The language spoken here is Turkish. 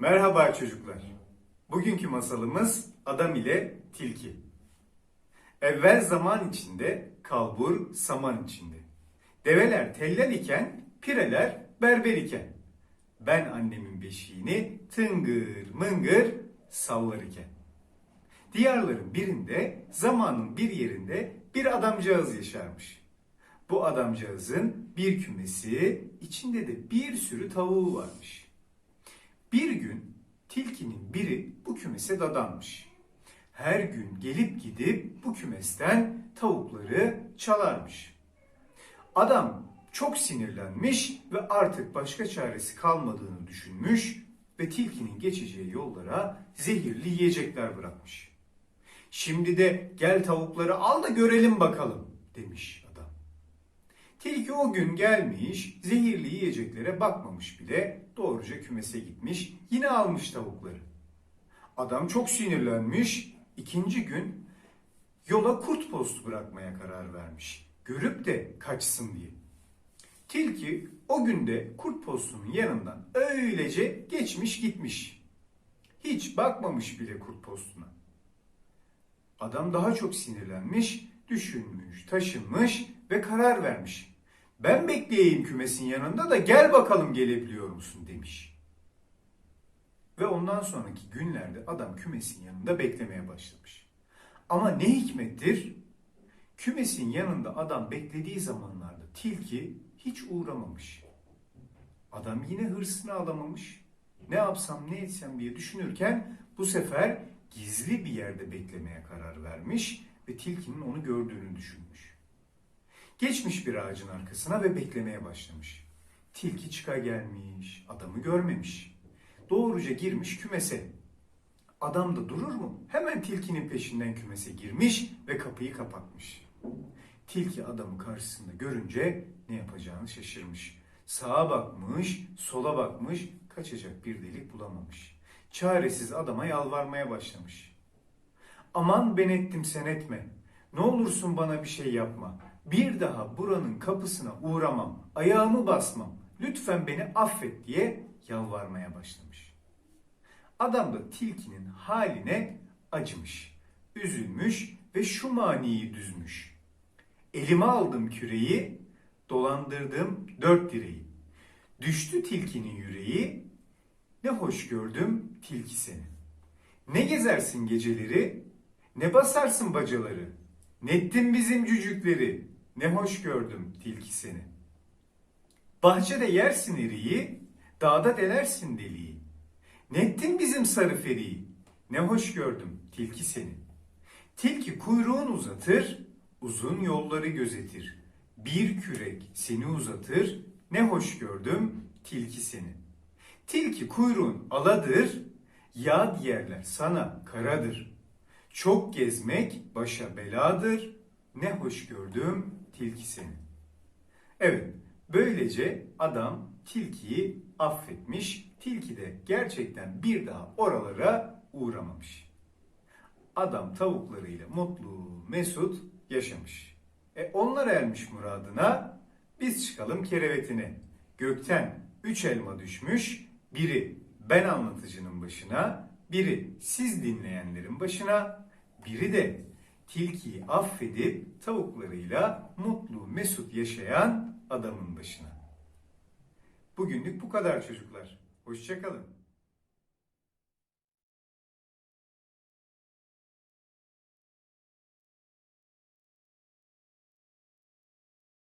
Merhaba çocuklar. Bugünkü masalımız Adam ile Tilki. Evvel zaman içinde, kalbur saman içinde. Develer tellal iken, pireler berber iken. Ben annemin beşiğini tıngır mıngır sallar iken. Diyarların birinde, zamanın bir yerinde bir adamcağız yaşarmış. Bu adamcağızın bir kümesi, içinde de bir sürü tavuğu varmış. Tilkinin biri bu kümese dadanmış. Her gün gelip gidip bu kümesten tavukları çalarmış. Adam çok sinirlenmiş ve artık başka çaresi kalmadığını düşünmüş ve tilkinin geçeceği yollara zehirli yiyecekler bırakmış. Şimdi de gel tavukları al da görelim bakalım demiş. Tilki o gün gelmiş, zehirli yiyeceklere bakmamış bile, doğruca kümese gitmiş, yine almış tavukları. Adam çok sinirlenmiş, ikinci gün yola kurt postu bırakmaya karar vermiş. Görüp de kaçsın diye. Tilki o günde kurt postunun yanından öylece geçmiş gitmiş. Hiç bakmamış bile kurt postuna. Adam daha çok sinirlenmiş, düşünmüş, taşınmış ve karar vermiş. Ben bekleyeyim kümesin yanında da gel bakalım gelebiliyor musun demiş. Ve ondan sonraki günlerde adam kümesin yanında beklemeye başlamış. Ama ne hikmettir? Kümesin yanında adam beklediği zamanlarda tilki hiç uğramamış. Adam yine hırsını alamamış. Ne yapsam ne etsem diye düşünürken bu sefer gizli bir yerde beklemeye karar vermiş ve tilkinin onu gördüğünü düşünmüş. Geçmiş bir ağacın arkasına ve beklemeye başlamış. Tilki çıka gelmiş, adamı görmemiş. Doğruca girmiş kümese. Adam da durur mu? Hemen tilkinin peşinden kümese girmiş ve kapıyı kapatmış. Tilki adamı karşısında görünce ne yapacağını şaşırmış. Sağa bakmış, sola bakmış, kaçacak bir delik bulamamış. Çaresiz adama yalvarmaya başlamış. Aman ben ettim sen etme. Ne olursun bana bir şey yapma. Bir daha buranın kapısına uğramam, ayağımı basmam. Lütfen beni affet diye yalvarmaya başlamış. Adam da tilkinin haline acımış, üzülmüş ve şu maniyi düzmüş. Elime aldım küreği, dolandırdım dört direği. Düştü tilkinin yüreği, ne hoş gördüm tilki seni. Ne gezersin geceleri, ne basarsın bacaları. Nettin bizim cücükleri, ne hoş gördüm tilki seni. Bahçede yersin eriği, dağda delersin deliği. Nettin bizim sarı feriği, ne hoş gördüm tilki seni. Tilki kuyruğunu uzatır, uzun yolları gözetir. Bir kürek seni uzatır, ne hoş gördüm tilki seni. Tilki kuyruğun aladır, yağ diyerler sana karadır. Çok gezmek başa beladır, ne hoş gördüm tilki seni. Evet, böylece adam tilkiyi affetmiş, tilki de gerçekten bir daha oralara uğramamış. Adam tavuklarıyla mutlu, mesut yaşamış. E onlar ermiş muradına, biz çıkalım kerevetine. Gökten üç elma düşmüş, biri ben anlatıcının başına, biri siz dinleyenlerin başına, biri de tilkiyi affedip tavuklarıyla mutlu mesut yaşayan adamın başına. Bugünlük bu kadar çocuklar. Hoşçakalın.